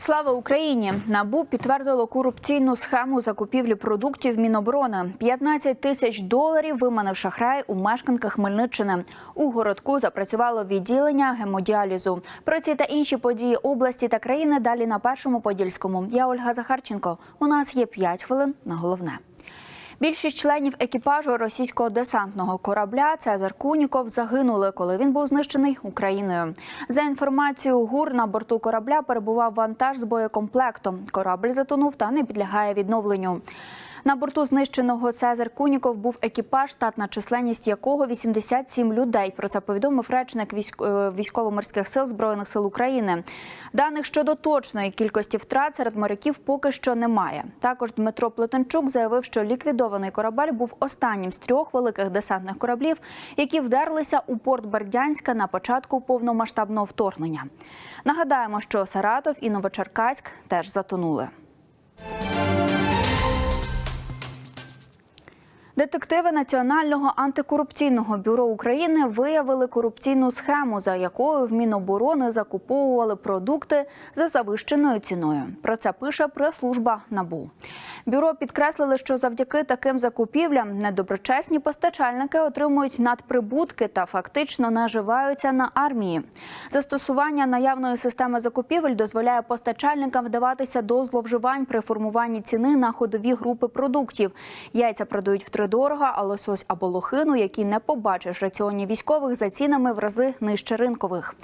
Слава Україні! Набу підтвердило корупційну схему закупівлі продуктів Міноборони. 15 тисяч доларів виманив шахрай у мешканках Хмельниччини. У городку запрацювало відділення гемодіалізу. Про ці та інші події області та країни далі на першому подільському. Я Ольга Захарченко. У нас є 5 хвилин на головне. Більшість членів екіпажу російського десантного корабля Цезар Куніков загинули, коли він був знищений Україною. За інформацією ГУР на борту корабля перебував вантаж з боєкомплектом. Корабль затонув та не підлягає відновленню. На борту знищеного Цезар Куніков був екіпаж, штатна численність якого 87 людей. Про це повідомив речник е, військово-морських сил збройних сил України. Даних щодо точної кількості втрат серед моряків поки що немає. Також Дмитро Плетенчук заявив, що ліквідований корабель був останнім з трьох великих десантних кораблів, які вдерлися у порт Бердянська на початку повномасштабного вторгнення. Нагадаємо, що Саратов і Новочеркаськ теж затонули. Детективи Національного антикорупційного бюро України виявили корупційну схему, за якою в Міноборони закуповували продукти за завищеною ціною. Про це пише прес-служба НАБУ. Бюро підкреслили, що завдяки таким закупівлям недоброчесні постачальники отримують надприбутки та фактично наживаються на армії. Застосування наявної системи закупівель дозволяє постачальникам вдаватися до зловживань при формуванні ціни на ходові групи продуктів. Яйця продають втридорога, а лосось або лохину, які не побачиш в раціоні військових за цінами в рази нижче ринкових.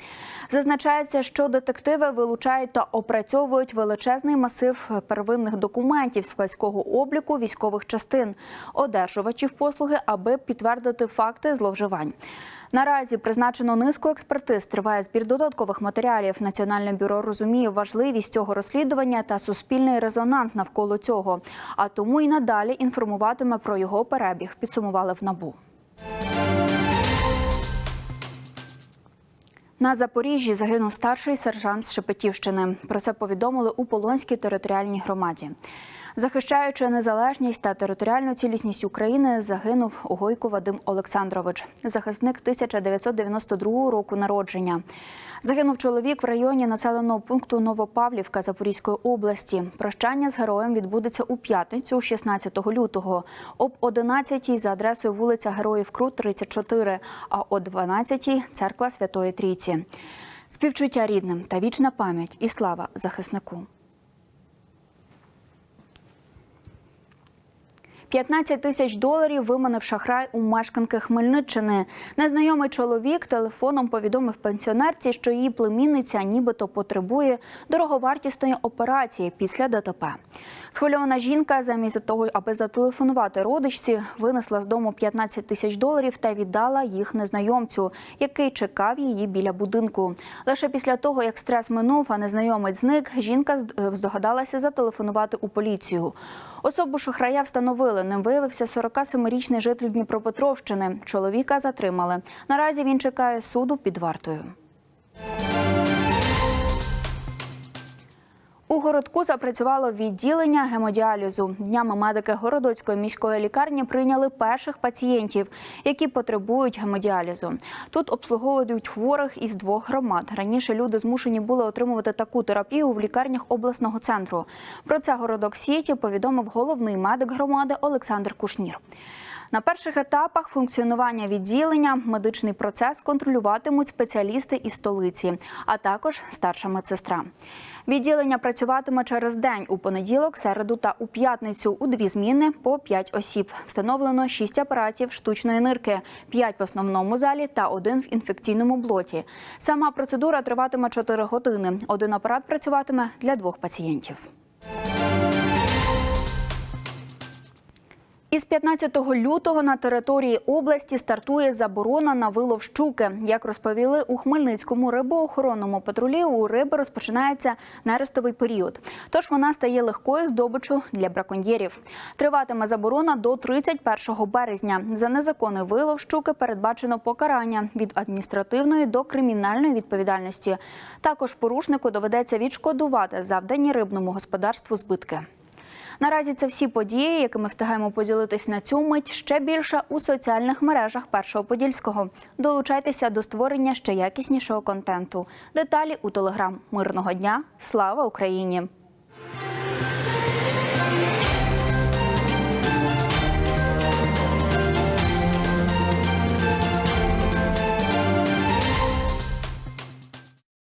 Зазначається, що детективи вилучають та опрацьовують величезний масив первинних документів складського обліку військових частин, одержувачів послуги, аби підтвердити факти зловживань. Наразі призначено низку експертиз. Триває збір додаткових матеріалів. Національне бюро розуміє важливість цього розслідування та суспільний резонанс навколо цього. А тому і надалі інформуватиме про його перебіг. Підсумували в набу. На Запоріжжі загинув старший сержант з Шепетівщини. Про це повідомили у Полонській територіальній громаді. Захищаючи незалежність та територіальну цілісність України, загинув Угойко Вадим Олександрович, захисник 1992 року народження. Загинув чоловік в районі населеного пункту Новопавлівка Запорізької області. Прощання з героєм відбудеться у п'ятницю, 16 лютого, об 11 за адресою вулиця Героїв Крут, 34, а о 12 церква Святої Трійці. Співчуття рідним та вічна пам'ять і слава захиснику. 15 тисяч доларів виманив шахрай у мешканки Хмельниччини. Незнайомий чоловік телефоном повідомив пенсіонерці, що її племінниця нібито потребує дороговартісної операції після ДТП. Схвильована жінка, замість того, аби зателефонувати родичці, винесла з дому 15 тисяч доларів та віддала їх незнайомцю, який чекав її біля будинку. Лише після того, як стрес минув, а незнайомець зник, жінка здогадалася зателефонувати у поліцію. Особу шахрая встановили. Ним виявився 47-річний житель Дніпропетровщини. Чоловіка затримали. Наразі він чекає суду під вартою. У городку запрацювало відділення гемодіалізу. Днями медики Городоцької міської лікарні прийняли перших пацієнтів, які потребують гемодіалізу. Тут обслуговують хворих із двох громад. Раніше люди змушені були отримувати таку терапію в лікарнях обласного центру. Про це городок Сіті повідомив головний медик громади Олександр Кушнір. На перших етапах функціонування відділення медичний процес контролюватимуть спеціалісти із столиці, а також старша медсестра. Відділення працюватиме через день у понеділок, середу та у п'ятницю у дві зміни по п'ять осіб. Встановлено шість апаратів штучної нирки, п'ять в основному залі та один в інфекційному блоті. Сама процедура триватиме 4 години. Один апарат працюватиме для двох пацієнтів. Із 15 лютого на території області стартує заборона на вилов щуки. Як розповіли у Хмельницькому рибоохоронному патрулі, у риби розпочинається нерестовий період. Тож вона стає легкою здобиччю для браконьєрів. Триватиме заборона до 31 березня. За незаконний вилов щуки передбачено покарання від адміністративної до кримінальної відповідальності. Також порушнику доведеться відшкодувати завдані рибному господарству збитки. Наразі це всі події, якими встигаємо поділитись на цю мить. Ще більше у соціальних мережах першого подільського. Долучайтеся до створення ще якіснішого контенту. Деталі у телеграм. Мирного дня. Слава Україні!